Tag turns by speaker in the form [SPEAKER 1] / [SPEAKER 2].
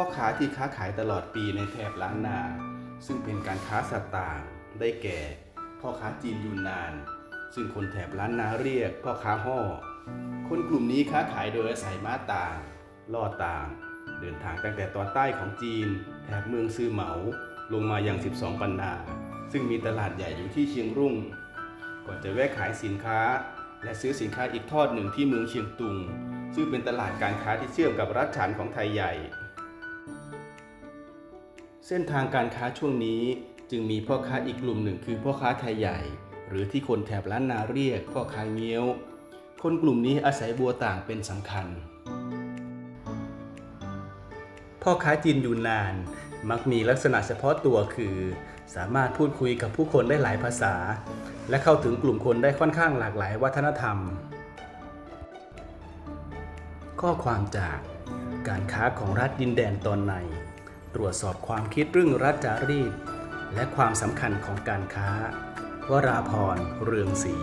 [SPEAKER 1] พ่อค้าที่ค้าขายตลอดปีในแถบล้านนา ซึ่งเป็นการค้าสัตว์ต่างได้แก่ พ่อค้าจีนยูนนาน ซึ่งคนแถบล้านนาเรียกพ่อค้าห่อคนกลุ่มนี้ค้าขายโดยอาศัยม้าต่างล่อต่าง เดินทางตั้งแต่ตอนใต้ของจีน แถบเมืองซือเหมาลงมาอยัง12 ปันนา ซึ่งมีตลาดใหญ่อยู่ที่เชียงรุ่ง ก่อนจะแวะขายสินค้า และซื้อสินค้าอีกทอดหนึ่งที่เมืองเชียงตุง ซึ่งเป็นตลาดการค้าที่เชื่อมกับรัฐฉานของไทยใหญ่ เส้นทางการค้าช่วงนี้จึงมีพ่อค้าอีกกลุ่มหนึ่งคือพ่อค้าไทยใหญ่ หรือที่คนแถบล้านนาเรียกพ่อค้าเงี้ยว คนกลุ่มนี้อาศัยบัวต่างเป็นสำคัญ พ่อค้าจีนอยูนนาน มักมีลักษณะเฉพาะตัวคือ สามารถพูดคุยกับผู้คนได้หลายภาษา และเข้าถึงกลุ่มคนได้ค่อนข้างหลากหลายวัฒนธรรม ข้อความจากการค้าของรัฐดินแดนตอนใน ตรวจสอบความคิดเรื่องรัฐจารีตและความสำคัญของการค้า วราพรเรืองศรี